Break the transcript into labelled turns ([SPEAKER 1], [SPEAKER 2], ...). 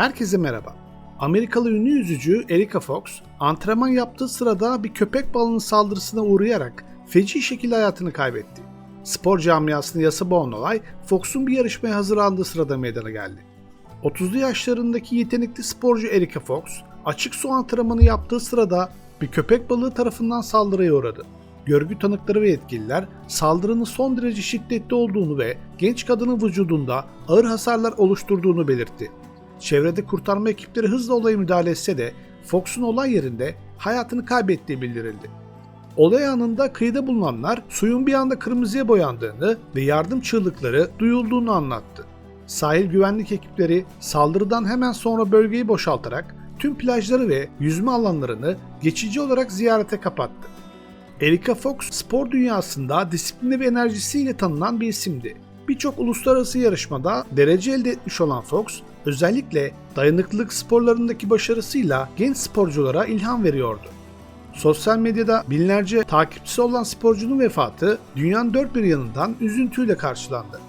[SPEAKER 1] Herkese merhaba. Amerikalı ünlü yüzücü Erika Fox, antrenman yaptığı sırada bir köpek balığının saldırısına uğrayarak feci şekilde hayatını kaybetti. Spor camiasında yasa boğan olay Fox'un bir yarışmaya hazırlandığı sırada meydana geldi. 30'lu yaşlarındaki yetenekli sporcu Erika Fox, açık su antrenmanı yaptığı sırada bir köpek balığı tarafından saldırıya uğradı. Görgü tanıkları ve yetkililer saldırının son derece şiddetli olduğunu ve genç kadının vücudunda ağır hasarlar oluşturduğunu belirtti. Çevrede kurtarma ekipleri hızla olaya müdahale etse de Fox'un olay yerinde hayatını kaybettiği bildirildi. Olay anında kıyıda bulunanlar suyun bir anda kırmızıya boyandığını ve yardım çığlıkları duyulduğunu anlattı. Sahil güvenlik ekipleri saldırıdan hemen sonra bölgeyi boşaltarak tüm plajları ve yüzme alanlarını geçici olarak ziyarete kapattı. Erika Fox spor dünyasında disiplini ve enerjisiyle tanınan bir isimdi. Birçok uluslararası yarışmada derece elde etmiş olan Fox, özellikle dayanıklılık sporlarındaki başarısıyla genç sporculara ilham veriyordu. Sosyal medyada binlerce takipçisi olan sporcunun vefatı dünyanın dört bir yanından üzüntüyle karşılandı.